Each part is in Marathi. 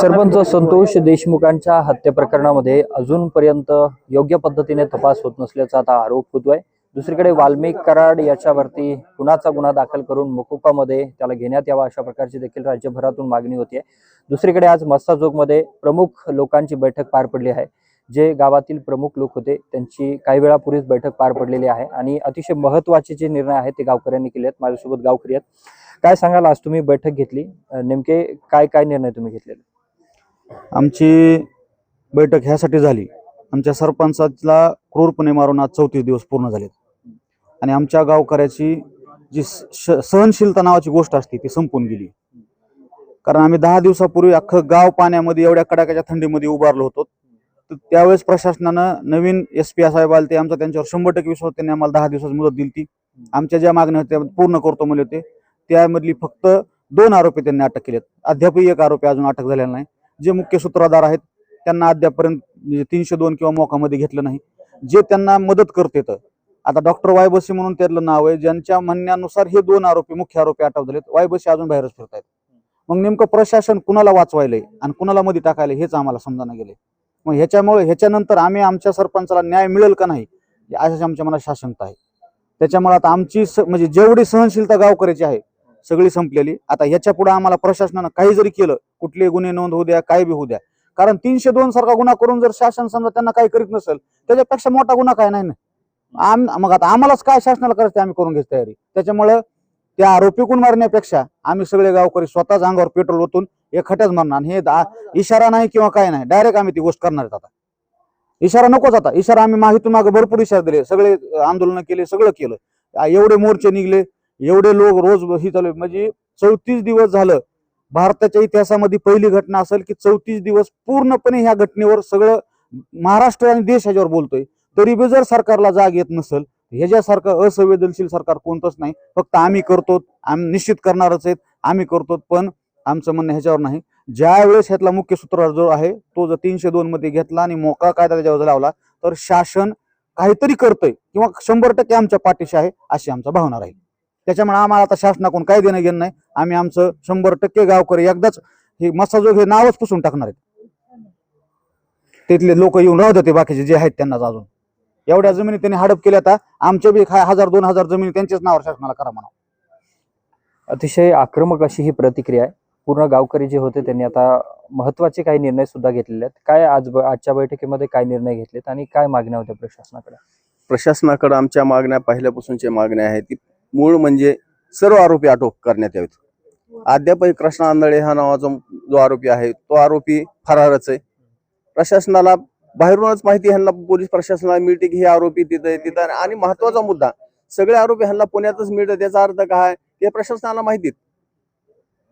सरपंच संतोष देशमुखांच्या हत्या प्रकरणामध्ये अजूनपर्यंत योग्य पद्धतीने तपास होत नसल्याचा आता आरोप होतोय. दुसरीकडे वाल्मिक कराड याच्यावरती कुणाचा गुन्हा दाखल करून मुकुपामध्ये त्याला घेण्यात यावा अशा प्रकारची देखील राज्यभरातून मागणी होती दुसरीकडे आज मस्ताजोगमध्ये प्रमुख लोकांची बैठक पार पडली आहे. जे गावातील प्रमुख लोक होते त्यांची काही वेळापूर्वीच बैठक पार पडलेली आहे आणि अतिशय महत्त्वाचे जे निर्णय आहेत ते गावकऱ्यांनी केले आहेत माझ्यासोबत गावकरी आहेत. काय सांगाल? आज तुम्ही बैठक घेतली. नेमके काय काय निर्णय तुम्ही घेतलेले? आमची बैठक ह्यासाठी झाली. आमच्या सरपंचाला क्रूरपणे मारून आज चौतीस दिवस पूर्ण झालेत. आणि आमच्या गावकऱ्याची जी स- श- सहनशीलता नावाची गोष्ट असते ती संपून गेली. कारण आम्ही दहा दिवसापूर्वी अख्खं गाव पाण्यामध्ये एवढ्या कडाक्याच्या थंडीमध्ये उभारलो होतो. तर त्यावेळेस प्रशासनानं नवीन एस पी साहेब आले ते आमचा त्यांच्यावर शंभर टक्के विश्वास त्यांनी आम्हाला दहा दिवसाची मुदत दिली ती आमच्या ज्या मागण्या होत्या पूर्ण करतो म्हणले होते. त्यामधली फक्त दोन आरोपी त्यांनी अटक केलेत. अद्यापही एक आरोपी अजून अटक झालेला नाही. जे मुख्य सूत्रधार आहेत त्यांना अद्यापर्यंत म्हणजे तीनशे दोन किंवा मोकामध्ये घेतलं नाही. जे त्यांना मदत करते आता डॉक्टर वायबसी म्हणून त्यातलं नाव आहे ज्यांच्या म्हणण्यानुसार हे दोन आरोपी मुख्य आरोपी अटक झालेत. वायबसी अजून बाहेरच फिरतायत. मग नेमकं प्रशासन कुणाला वाचवायलंय आणि कुणाला मध्ये टाकायला हेच आम्हाला समजायला गेले मग ह्याच्यामुळे ह्याच्यानंतर आम्ही आमच्या सरपंचाला न्याय मिळेल का नाही अशाच आमच्या मनात शासनता आहे. त्याच्यामुळे आता आमची स- म्हणजे जेवढी सहनशीलता गावकऱ्याची आहे सगळी संपलेली. आता ह्याच्या पुढे आम्हाला प्रशासनानं काही जरी केलं कुठले गुन्हे नोंद होऊ द्या काय बी होऊ द्या. कारण तीनशे दोन सारखा गुन्हा करून जर शासन समजा त्यांना काही करीत नसेल त्याच्यापेक्षा मोठा गुन्हा काय नाही ना? आम मग आता आम्हालाच काय शासनाला करायचं आम्ही करून घ्यायची तयारी. त्याच्यामुळं त्या आरोपीकून मारण्यापेक्षा आम्ही सगळे गावकरी स्वतःच अंगावर पेट्रोल ओतून एकखट्याच मारणार. हे इशारा नाही किंवा काय नाही. डायरेक्ट आम्ही ती गोष्ट करणार आता. इशारा नकोच आता. इशारा आम्ही माहितून मागे भरपूर इशारा दिले. सगळे आंदोलन केले सगळं केलं. एवढे मोर्चे निघले. एवढे लोक रोज ही चालू म्हणजे चौतीस दिवस झालं भारताच्या इतिहासामध्ये पहिली घटना असेल की चौतीस दिवस पूर्णपणे ह्या घटनेवर सगळं महाराष्ट्र आणि देश ह्याच्यावर बोलतोय. तरी बी जर सरकारला जाग येत नसेल ह्याच्यासारखं असंवेदनशील सरकार कोणतंच नाही. फक्त आम्ही करतो आम्ही निश्चित करणारच आहेत आम्ही करतो पण आमचं म्हणणं ह्याच्यावर नाही. ज्या वेळेस ह्यातला मुख्य सूत्रधार जो आहे तो जर तीनशे दोन मध्ये घेतला आणि मोका कायदा त्याच्यावर लावला तर शासन काहीतरी करतंय किंवा शंभर टक्के आमच्या पाठीशी आहे अशी आमचा भावना राहील. त्याच्यामुळे आम्हाला आता शासनाकडून काही देणं घेणं नाही. आम्ही आमचं शंभर टक्के गावकरी एकदाच हे मसाजोग हे नावच पुसून टाकणार आहेत. तिथले लोक येऊन राहू ते बाकीचे जे आहेत त्यांनाच अजून. एवढ्या जमिनी त्यांनी हडप केल्या आता. आमच्या बी हजार दोन हजार जमिनी त्यांच्याच नावावर शासनाला करा म्हणा अतिशय आक्रमक अशी ही प्रतिक्रिया आहे. पूर्ण गावकरी जे होते त्यांनी आता महत्त्वाचे काही निर्णय सुद्धा घेतलेले आहेत. काय आज आजच्या बैठकीमध्ये काय निर्णय घेतलेत आणि काय मागण्या होत्या प्रशासनाकडे? प्रशासनाकडे आमच्या मागण्या पहिल्यापासूनच्या मागण्या आहेत ती मूळ म्हणजे सर्व आरोपी अटक करण्यात यावेत. अद्यापही कृष्णा आंधळे हा नावाचा जो आरोपी आहे तो आरोपी फरारच आहे. प्रशासनाला बाहेरूनच माहिती ह्यांना पोलीस प्रशासनाला मिळते की हे आरोपी तिथं तिथं आणि महत्त्वाचा मुद्दा सगळे आरोपी ह्यांना पुण्यातच मिळतं त्याचा अर्थ काय? हे प्रशासनाला माहितीत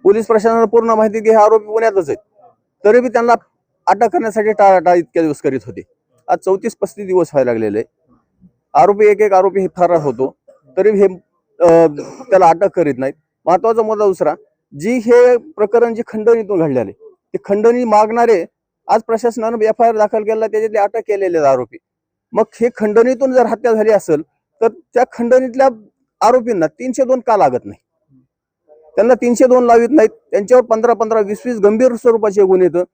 पोलीस प्रशासनाला पूर्ण माहिती की हे आरोपी पुण्यातच आहेत. तरी बी त्यांना अटक करण्यासाठी टाळाटाळ इतक्या दिवस करीत होते. आज चौतीस पस्तीस दिवस व्हायला लागलेले. आरोपी एक एक आरोपी हे फरार होतो. तरी हे त्याला अटक करीत नाहीत. महत्त्वाचा मुद्दा दुसरा जी हे प्रकरण जी खंडणीतून घडलेले ते खंडणी मागणारे आज प्रशासनानं एफ आय आर दाखल केला त्याच्यातले अटक केलेले आहेत आरोपी. मग हे खंडणीतून जर हत्या झाली असेल तर त्या खंडणीतल्या आरोपींना तीनशे दोन का लागत नाही? त्यांना तीनशे दोन लावित नाहीत त्यांच्यावर पंधरा पंधरा वीस वीस गंभीर स्वरूपाचे गुन्हे येतं.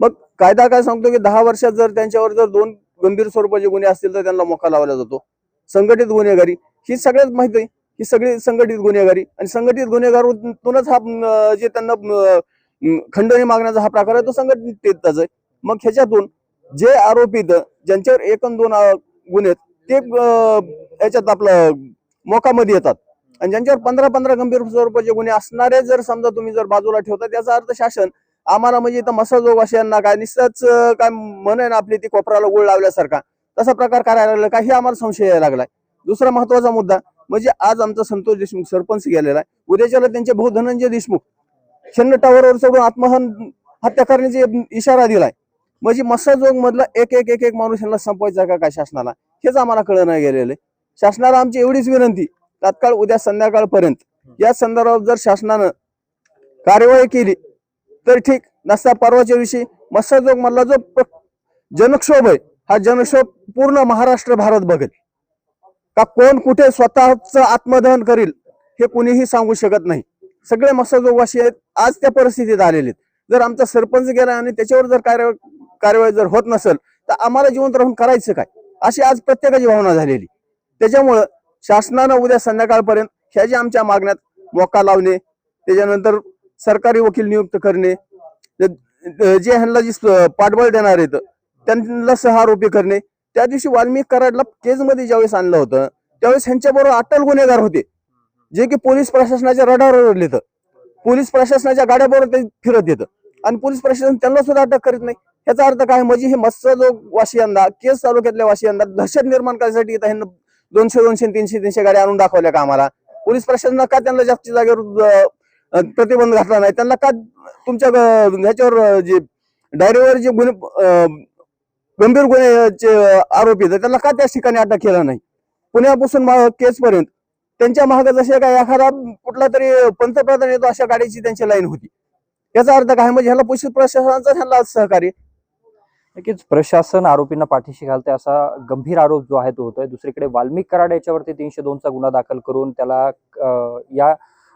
मग कायदा काय सांगतो की दहा वर्षात जर त्यांच्यावर जर दोन गंभीर स्वरूपाचे गुन्हे असतील तर त्यांना मोका लावला जातो. संघटित गुन्हेगारी. ही सगळ्यात माहिती आहे. ही सगळी संघटित गुन्हेगारी. आणि संघटित गुन्हेगारीतूनच हा जे त्यांना खंडणी मागण्याचा हा प्रकार आहे तो संघटितच आहे. मग ह्याच्यातून जे आरोपित ज्यांच्यावर एक दोन गुन्हे आहेत, ते याच्यात आपलं मोकामध्ये येतात. आणि ज्यांच्यावर पंधरा पंधरा गंभीर स्वरूपाचे गुन्हे असणारे जर समजा तुम्ही जर बाजूला ठेवता त्याचा अर्थ शासन आम्हाला म्हणजे इथं मसाजोगाशांना काय निश्चितच काय म्हणे ना आपली ती कोपराला गुळ लावल्यासारखा तसा प्रकार करायला लागला काही आम्हाला संशय यायला लागलाय. दुसरा महत्त्वाचा मुद्दा म्हणजे आज आमचा संतोष देशमुख सरपंच गेलेला आहे. उद्याच्याला त्यांचे भाऊ धनंजय देशमुख शन्न टावरवर चढून आत्महन हत्या करण्याचा इशारा दिलाय. म्हणजे मत्स्यजोग मधला एक एक एक एक माणूस यांना संपवायचा का काय शासनाला? हेच आम्हाला कळलं नाही गेलेलं आहे. शासनाला आमची एवढीच विनंती तात्काळ उद्या संध्याकाळपर्यंत. या संदर्भात जर शासनानं कार्यवाही केली तर ठीक. नसता परवाच्या दिवशी मत्स्यजोग मधला जो जनक्षोभ आहे हा जनक्षोभ पूर्ण महाराष्ट्र भारत बघेल. का कोण कुठे स्वतःच आत्मदहन करील हे कुणीही सांगू शकत नाही. सगळे मत्स्यजोगवासी आहेत आज त्या परिस्थितीत आलेले आहेत. जर आमचा सरपंच गेला आणि त्याच्यावर जर कार्य कार्यवाही जर होत नसेल तर आम्हाला जिवंत राहून करायचं काय? अशी आज प्रत्येकाची भावना झालेली. त्याच्यामुळं शासनानं उद्या संध्याकाळपर्यंत ह्या ज्या आमच्या मागण्यात मोका लावणे त्याच्यानंतर सरकारी वकील नियुक्त करणे जे ह्यांना जी पाठबळ देणार आहेत त्यांना सहारोपी करणे त्या दिवशी वाल्मिक कराडला केजमध्ये ज्यावेळेस आणलं होतं त्यावेळेस ह्यांच्याबरोबर अटल गुन्हेगार होते. जे की पोलीस प्रशासनाच्या रडारवर येतं पोलीस प्रशासनाच्या गाड्याबरोबर ते फिरत येतं. आणि पोलीस प्रशासन त्यांना सुद्धा अटक करीत नाही. याचा अर्थ काय? म्हणजे हे मत्स्य लोक वाशियांदा केस तालुक्यातल्या वाशियांदा दहशत निर्माण करण्यासाठी ह्यांना दोनशे दोनशे तीनशे तीनशे गाड्या आणून दाखवल्या का आम्हाला? पोलीस प्रशासनानं का त्यांना जागच्या जागेवर प्रतिबंध घातला नाही? त्यांना का तुमच्या ह्याच्यावर जे डायरीवर जे गुन्हे गंभीर गुन्ह्याचे आरोपी आहेत त्यांना का त्या ठिकाणी अटक केला नाही? पुण्यापासून केसपर्यंत त्यांच्या मागे जसे काय एखादा कुठला तरी पंतप्रधान येतो अशा गाडीची त्यांची लाईन होती. याचा अर्थ काय? म्हणजे ह्याला पोलीस प्रशासनाचा ह्याला सहकार्य. नक्कीच प्रशासन आरोपींना पाठीशी घालते असा गंभीर आरोप जो आहे तो होतोय. दुसरीकडे वाल्मिक कराड याच्यावरती तीनशे दोनचा गुन्हा दाखल करून त्याला या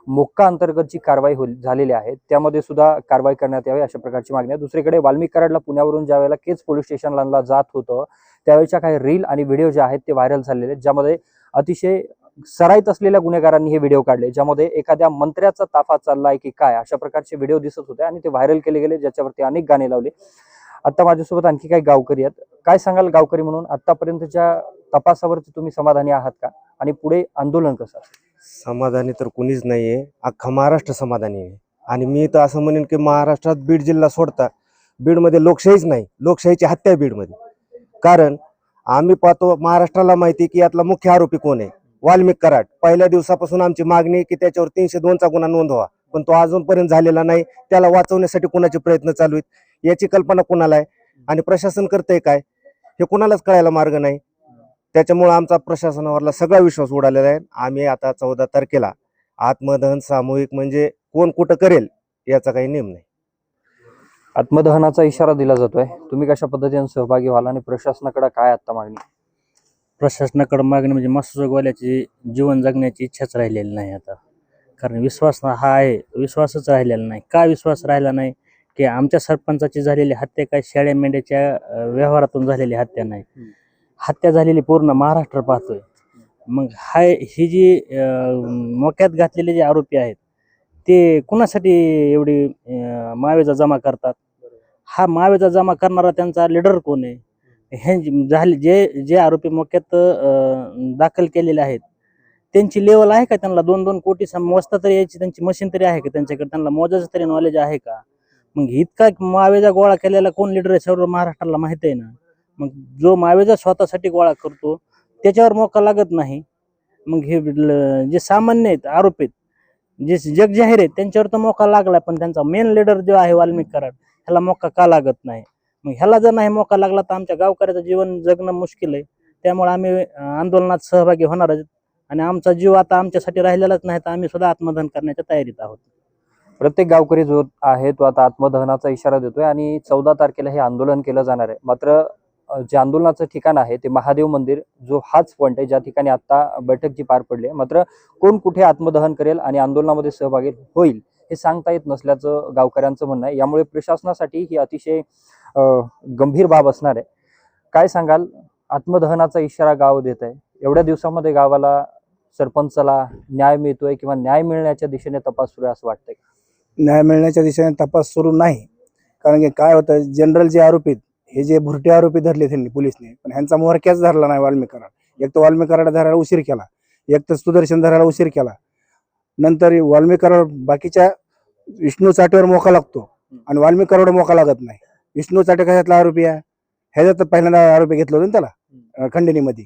मोक्का अंतर्गत जी कारवाई होईल झालेली आहे. त्यामध्ये सुद्धा कारवाई करण्यात यावी अशा प्रकारची मागणी आहे. दुसरीकडे वाल्मिक कराडला पुण्यावरून ज्या वेळेला केच पोलीस स्टेशनला जात होतं त्यावेळेच्या काही रील आणि व्हिडिओ जे आहेत ते व्हायरल झालेले आहेत ज्यामध्ये अतिशय सराईत असलेल्या गुन्हेगारांनी हे व्हिडिओ काढले ज्यामध्ये एखाद्या मंत्र्याचा ताफा चाललाय की काय अशा प्रकारचे व्हिडिओ दिसत होते आणि ते व्हायरल केले गेले ज्याच्यावरती अनेक गाणे लावले. आता माझ्यासोबत आणखी काही गावकरी आहेत. काय सांगाल गावकरी म्हणून? आतापर्यंतच्या तपासावरती तुम्ही समाधानी आहात का? आणि पुढे आंदोलन कसं असेल? समाधानी तर कुणीच नाही आहे अख्खा महाराष्ट्र समाधानी आहे. आणि मी तर असं म्हणेन की महाराष्ट्रात बीड जिल्हा सोडता बीडमध्ये लोकशाहीच नाही. लोकशाहीची हत्या आहे बीडमध्ये. कारण आम्ही पाहतो महाराष्ट्राला माहिती की यातला मुख्य आरोपी कोण आहे? वाल्मिक कराड. पहिल्या दिवसापासून आमची मागणी की त्याच्यावर तीनशे दोनचा गुन्हा नोंदवा पण तो अजूनपर्यंत झालेला नाही. त्याला वाचवण्यासाठी कुणाचे प्रयत्न चालू आहेत? याची कल्पना कुणाला आहे? आणि प्रशासन करतंय काय? हे कुणालाच कळायला मार्ग नाही. त्याच्यामुळे आमचा प्रशासनावरला सगळा विश्वास उडालेला आहे. आम्ही आता चौदा तारखेला आत्मदहन सामूहिक म्हणजे कोण कुठं करेल याचा काही नेम नाही. आत्मदहनाचा इशारा दिला जातोय. तुम्ही कशा पद्धतीने सहभागी व्हाल आणि प्रशासनाकडे काय आता मागणी? प्रशासनाकडे मागणी म्हणजे मत्स्यजोगवाल्याची जीवन जगण्याची इच्छाच राहिलेली नाही आता. कारण विश्वास हा आहे विश्वासच राहिलेला नाही. का विश्वास राहिला नाही? की आमच्या सरपंचाची झालेली हत्या काय शेळ्या मेंढ्याच्या व्यवहारातून झालेली हत्या नाही. हत्या झालेली पूर्ण महाराष्ट्र पाहतोय. मग हाय ही जी मोक्यात घातलेले जे आरोपी आहेत ते कुणासाठी एवढी अं, मावेजा जमा करतात? हा मावेजा जमा करणारा त्यांचा लिडर कोण आहे? हे झाले जे जे आरोपी मोक्यात दाखल केलेले आहेत त्यांची लेवल आहे का त्यांना? दोन दोन कोटी मोजता तरी यायची त्यांची मशीन तरी आहे का त्यांच्याकडे? त्यांना मोजायचं तरी नॉलेज आहे का? मग इतका मावेजा गोळा केलेला कोण लिडर आहे सर्व महाराष्ट्राला माहीत आहे ना? मग जो मावेजा स्वतःसाठी गोळा करतो त्याच्यावर मोका लागत नाही. मग हे ल- जे सामान्य आहेत आरोपी आहेत जे जग जाहीर आहेत त्यांच्यावर तर मोका लागला पण त्यांचा मेन लीडर जो आहे वाल्मिक कराड ह्याला मोका का लागत नाही? मग ह्याला जर नाही मोका लागला तर आमच्या गावकऱ्याचं जीवन जगणं मुश्किल आहे. त्यामुळे आम्ही आंदोलनात सहभागी होणार आहोत. आणि आमचा जीव आता आमच्यासाठी राहिलेलाच नाही तर आम्ही सुद्धा आत्मदहन करण्याच्या तयारीत आहोत. प्रत्येक गावकरी जो आहे तो आता आत्मदहनाचा इशारा देतोय आणि चौदा तारखेला हे आंदोलन केलं जाणार आहे. मात्र जे आंदोलनाचं ठिकाण आहे ते महादेव मंदिर जो हाच पॉईंट आहे ज्या ठिकाणी आता बैठक जी पार पडली. आहे मात्र कोण कुठे आत्मदहन करेल आणि आंदोलनामध्ये सहभागी होईल हे सांगता येत नसल्याचं गावकऱ्यांचं म्हणणं आहे. यामुळे प्रशासनासाठी ही अतिशय गंभीर बाब असणार आहे. काय सांगाल? आत्मदहनाचा इशारा गाव देत आहे. एवढ्या दिवसामध्ये गावाला सरपंचाला न्याय मिळतोय किंवा न्याय मिळण्याच्या दिशेने तपास सुरू आहे असं वाटतंय न्याय मिळण्याच्या दिशेने तपास सुरू नाही. कारण की काय होतं? जनरल जे आरोपी आहेत, हे जे भुरटे आरोपी धरले त्यांनी पोलिसने पण ह्यांचा मोहरक्याच धरला नाही वाल्मिक कराड एक तर वाल्मिक कराड धरायला उशीर केला एक तर सुदर्शन धरायला उशीर केला. नंतर वाल्मिक कराड बाकीच्या विष्णू चाटेवर मोका लागतो आणि वाल्मिक कराड मोका लागत नाही. विष्णू चाटे कशातला आरोपी आहे? ह्याच्यात तर पहिल्यांदा आरोपी घेतलं होतं त्याला खंडणीमध्ये.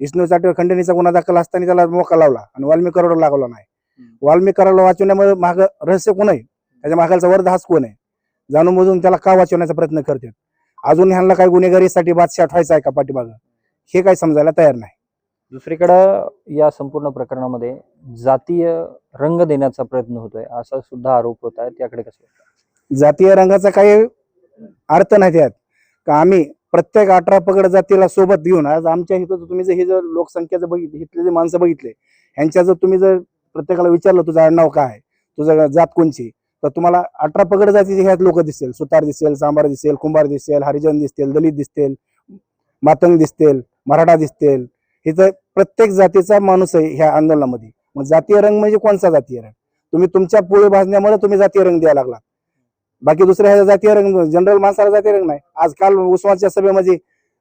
विष्णू चाटेवर खंडणीचा गुन्हा दाखल असताना त्याला मोका लावला आणि वाल्मिक कराड लागला नाही. वाल्मिक कराडला वाचवण्यामध्ये माग रहस्य कोण आहे? त्याच्या मागालचा वर्ध हाच कोण आहे? जाणून बुजून त्याला का वाचवण्याचा प्रयत्न करतात? अजून ह्यांना काही गुन्हेगारीसाठी बादशाह ठेवायचा आहे का पाठीमागं? हे काही समजायला तयार नाही. दुसरीकडं या संपूर्ण प्रकरणामध्ये जातीय रंग देण्याचा प्रयत्न होतोय असा सुद्धा आरोप होत आहे त्याकडे कसं? जातीय रंगाचा काही अर्थ नाही त्यात. का आम्ही प्रत्येक अठरा पगड जातीला सोबत घेऊन आज आमच्या इथं जर तुम्ही जर हे जर लोकसंख्या जर बघितली इथले जे माणसं बघितले ह्यांच्या जर तुम्ही जर प्रत्येकाला विचारलं तुझं आडनाव काय तुझं जात कोणची? तर तुम्हाला अठरा पगड जातीचे ह्यात लोक दिसेल. सुतार दिसेल सांबार दिसेल कुंभार दिसेल हरिजन दिसतील दलित दिसतील मातंग दिसतील मराठा दिसतील इथं प्रत्येक जातीचा माणूस आहे ह्या आंदोलनामध्ये. मग जातीय रंग म्हणजे कोणता जातीय रंग? तुम्ही तुमच्या पोळी भाजण्यामुळे तुम्ही जातीय रंग द्यायला लागला बाकी दुसऱ्या ह्या जातीय रंग म्हणजे जनरल माणसाला जातीय रंग नाही. आजकाल उस्मानच्या सभेमध्ये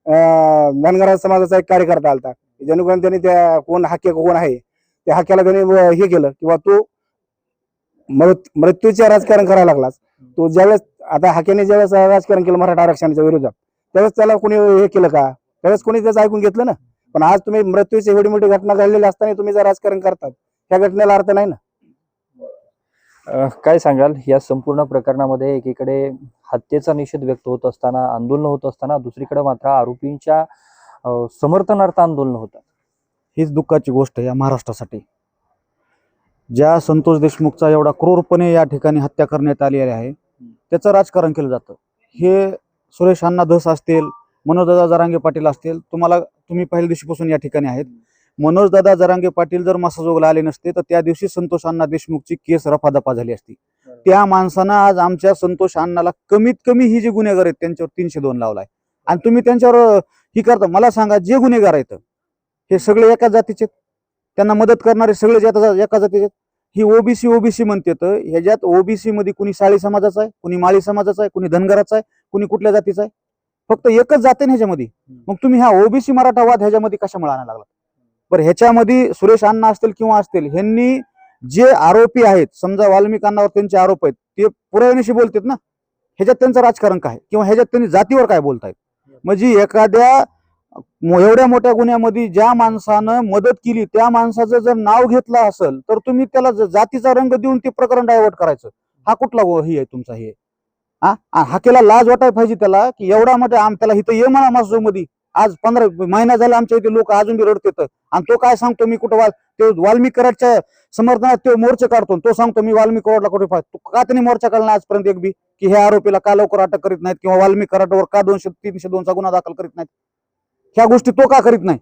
अं समाजाचा एक कार्यकर्ता आलता. जेणेकरून त्यांनी त्या कोण हाके कोण आहे त्या हाक्याला त्यांनी हे केलं. किंवा तो मृत्यूचे राजकारण करायला लागलाच तो ज्यावेळेस आता हाक्याने ज्यावेळेस राजकारण केलं मराठा आरक्षणाच्या विरोधात त्यावेळेस त्याला कोणी हे केलं का? त्यावेळेस कोणी त्याचं ऐकून घेतलं ना? पण आज तुम्ही मृत्यूची एवढी मोठी घटना घडलेली असताना तुम्ही जर राजकारण करतात त्या घटनेला अर्थ नाही ना? काय सांगाल? या संपूर्ण प्रकरणामध्ये एकीकडे हत्येचा निषेध व्यक्त होत असताना आंदोलन होत असताना दुसरीकडे मात्र आरोपींच्या समर्थनार्थ आंदोलन होतात हीच दुःखाची गोष्ट आहे या महाराष्ट्रासाठी. ज्या संतोष देशमुखचा एवढा क्रूरपणे या ठिकाणी हत्या करण्यात आलेली आहे त्याचं राजकारण केलं जातं. हे सुरेश अण्णा धस असतील मनोजदादा जरांगे पाटील असतील तुम्हाला तुम्ही पहिल्या दिवशीपासून या ठिकाणी आहेत. मनोजदादा जरांगे पाटील जर मसाजोगला आले नसते तर त्या दिवशी संतोष अण्णा देशमुखची केस रफादफा झाली असती. त्या माणसानं आज आमच्या संतोष अण्णाला कमीत कमी ही जी गुन्हेगार आहेत त्यांच्यावर तीनशे दोन लावलाय. आणि तुम्ही त्यांच्यावर ही करता. मला सांगा जे गुन्हेगार आहेत हे सगळे एका जातीचे आहेत. त्यांना मदत करणारे सगळे जे आता एका जातीचे. ही ओबीसी ओबीसी म्हणते तर ह्याच्यात ओबीसी मध्ये कुणी साळी समाजाचा आहे कुणी माळी समाजाचा आहे कुणी धनगराचा आहे कुणी कुठल्या जातीचा आहे. फक्त एकच जाते ना ह्याच्यामध्ये. मग तुम्ही हा ओबीसी मराठा वाद ह्याच्यामध्ये कशामुळे आणायला लागला? बरं ह्याच्यामध्ये सुरेश अण्णा असतील किंवा असतील ह्यांनी जे आरोपी आहेत समजा वाल्मिक अण्णावर त्यांचे आरोप आहेत ते पुराव्यानिशी बोलतात ना. ह्याच्यात त्यांचं राजकारण काय? किंवा ह्याच्यात त्यांनी जातीवर काय बोलतायत? म्हणजे एखाद्या एवढ्या मोठ्या गुन्ह्यामध्ये ज्या माणसानं मदत केली त्या माणसाचं जर नाव घेतलं असेल तर तुम्ही त्याला जातीचा रंग देऊन ते प्रकरण डायव्हर्ट करायचं. हा कुठला हे आहे तुमचा हे? हा? हाकेला लाज वाटायला पाहिजे त्याला की एवढा मोठा आम त्याला इथं ये म्हणा मासो मध्ये आज पंधरा महिना झाला आमच्या इथे लोक अजून बी रडतात. आणि तो काय सांगतो मी कुठं वाल ते वाल्मिक कराडच्या समर्थनात तो मोर्चे काढतो आणि तो सांगतो मी वाल्मिक कराडला कुठे पाहतो का त्यांनी मोर्चा काढला आजपर्यंत एक बी? की हे आरोपीला का लवकर अटक करीत नाहीत किंवा वाल्मिक कराडवर का दोनशे तीनशे दोनचा गुन्हा दाखल करीत नाहीत? ह्या गोष्टी तो का करीत नाही?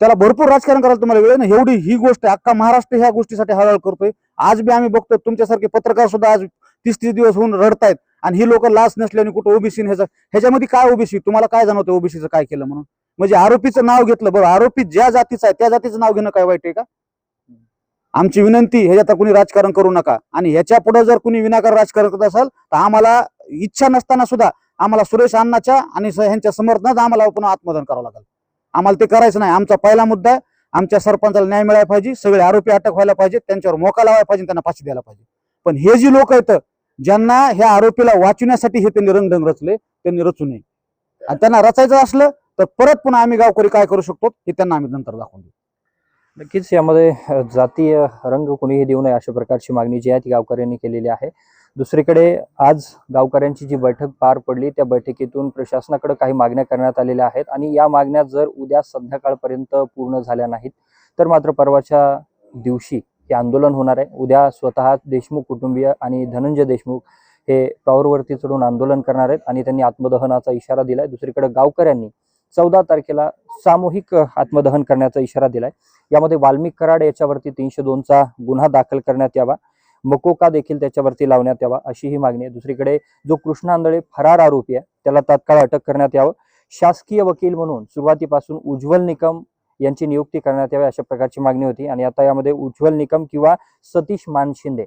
त्याला भरपूर राजकारण करायला तुम्हाला वेळ ना? एवढी ही गोष्ट अख्खा महाराष्ट्र ह्या गोष्टीसाठी हळहळ करतोय. आज बी आम्ही बघतोय तुमच्यासारखे पत्रकार सुद्धा आज तीस तीस दिवस होऊन रडतायत. आणि ही लोक लाच नसल्याने कुठं ओबीसी ह्याचा ह्याच्यामध्ये काय ओबीसी? तुम्हाला काय जाणवतं ओबीसीचं काय केलं म्हणून? म्हणजे आरोपीचं नाव घेतलं बरं. आरोपी ज्या जातीचं आहे त्या जातीचं नाव घेणं काय वाईट आहे का? आमची विनंती ह्याच्यात कुणी राजकारण करू नका. आणि ह्याच्या पुढे जर कुणी विनाकार राजकारण करत असाल तर आम्हाला इच्छा नसताना सुद्धा आम्हाला सुरेश अण्णाच्या आणि स- ह्यांच्या समर्थनात आम्हाला पुन्हा आत्मदान करावं लागेल. आम्हाला ते करायचं नाही. आमचा पहिला मुद्दा आहे. आमच्या सरपंचाला न्याय मिळायला पाहिजे. सगळे आरोपी अटक व्हायला पाहिजे. त्यांच्यावर मोका लावायला पाहिजे त्यांना फाशी द्यायला पाहिजे. पण हे जी लोक आहेत ज्यांना ह्या आरोपीला वाचवण्यासाठी हे त्यांनी रंगढंग रचले त्यांनी रचू नये. आणि त्यांना रचायचं असलं तर परत पुन्हा आम्ही गावकरी काय करू शकतो हे त्यांना आम्ही नंतर दाखवून देऊ. नक्कीच यामध्ये जातीय रंग कोणीही देऊ नये अशा प्रकारची मागणी जी आहे ती गावकऱ्यांनी केलेली आहे. दुसरीकडे आज गावकऱ्यांची जी बैठक पार पडली त्या बैठकीतून प्रशासनाकडे काही मागण्या करण्यात आलेल्या आहेत आणि या मागण्या जर उद्या संध्याकाळपर्यंत पूर्ण झाल्या नाहीत तर मात्र परवाच्या दिवशी हे आंदोलन होणार आहे. उद्या स्वतः देशमुख कुटुंबीय आणि धनंजय देशमुख हे टॉवरवरती चढून आंदोलन करणार आहेत आणि त्यांनी आत्मदहनाचा इशारा दिलाय. दुसरीकडे गावकऱ्यांनी चौदा तारखेला सामूहिक आत्मदहन करण्याचा इशारा दिलाय. यामध्ये वाल्मिक कराड याच्यावरती तीनशे दोनचा गुन्हा दाखल करण्यात यावा. मकोका देखील त्याच्यावरती लावण्यात यावा अशी ही मागणी आहे. दुसरीकडे जो कृष्ण आंधळे फरार आरोपी आहे त्याला तात्काळ अटक करण्यात यावं. शासकीय वकील म्हणून सुरुवातीपासून उज्ज्वल निकम यांची नियुक्ती करण्यात यावी अशा प्रकारची मागणी होती. आणि आता यामध्ये उज्ज्वल निकम किंवा सतीश मानशिंदे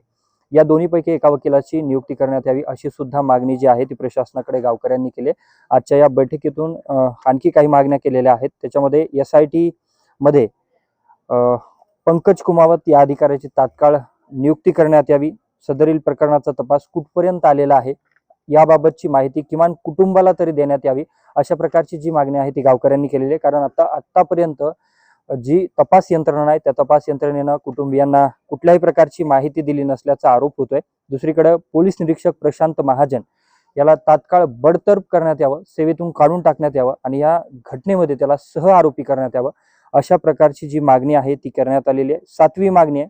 या दोन्हीपैकी एका वकिलाची नियुक्ती करण्यात यावी अशी सुद्धा मागणी जी आहे ती प्रशासनाकडे गावकऱ्यांनी केली आजच्या या बैठकीतून आणखी काही मागण्या केलेल्या आहेत. त्याच्यामध्ये एस आय टी मध्ये पंकज कुमावत या अधिकाऱ्याची तात्काळ नियुक्ती करण्यात यावी. सदरील प्रकरणाचा तपास कुठपर्यंत आलेला आहे याबाबतची माहिती किमान कुटुंबाला तरी देण्यात यावी अशा प्रकारची जी मागणी आहे ती गावकऱ्यांनी केलेली आहे. कारण आता आतापर्यंत जी तपास यंत्रणा आहे त्या तपास यंत्रणेनं कुटुंबियांना कुठल्याही प्रकारची माहिती दिली नसल्याचा आरोप होतोय. दुसरीकडे पोलीस निरीक्षक प्रशांत महाजन याला तात्काळ बडतर्फ करण्यात यावं सेवेतून काढून टाकण्यात यावं आणि या घटनेमध्ये त्याला सह आरोपी करण्यात यावं अशा प्रकारची जी मागणी आहे ती करण्यात आलेली आहे. सातवी मागणी आहे.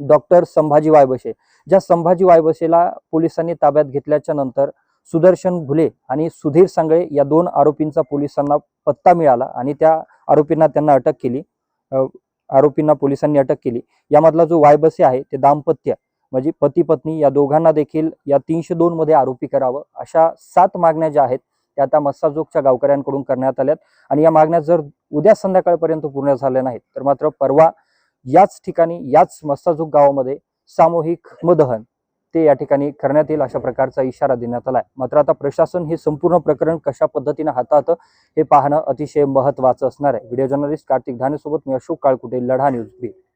डॉक्टर संभाजी वायबसे ज्या संभाजी वायबसेला पोलिसांनी ताब्यात घेतल्याच्या नंतर सुदर्शन घुले आणि सुधीर सांगळे या दोन आरोपींचा पोलिसांना पत्ता मिळाला आणि त्या आरोपींना त्यांना अटक केली. आरोपींना पोलिसांनी अटक केली. यामधला जो वायबसे आहे ते दाम्पत्य म्हणजे पती पत्नी या दोघांना देखील या तीनशे दोन मध्ये आरोपी करावं अशा सात मागण्या ज्या आहेत त्या आता मस्साजोगच्या गावकऱ्यांकडून करण्यात आल्यात. आणि या मागण्या जर उद्या संध्याकाळपर्यंत पूर्ण झाल्या नाहीत तर मात्र परवा याच ठिकाणी याच मस्ताजूक गावामध्ये सामूहिक मदहन ते या ठिकाणी करण्यात येईल अशा प्रकारचा इशारा देण्यात आलाय. मात्र आता प्रशासन हे संपूर्ण प्रकरण कशा पद्धतीने हाताळतं हे पाहणं अतिशय महत्वाचं असणार आहे. व्हिडिओ जर्नलिस्ट कार्तिक धानेसोबत मी अशोक काळकुटे लढा न्यूज बी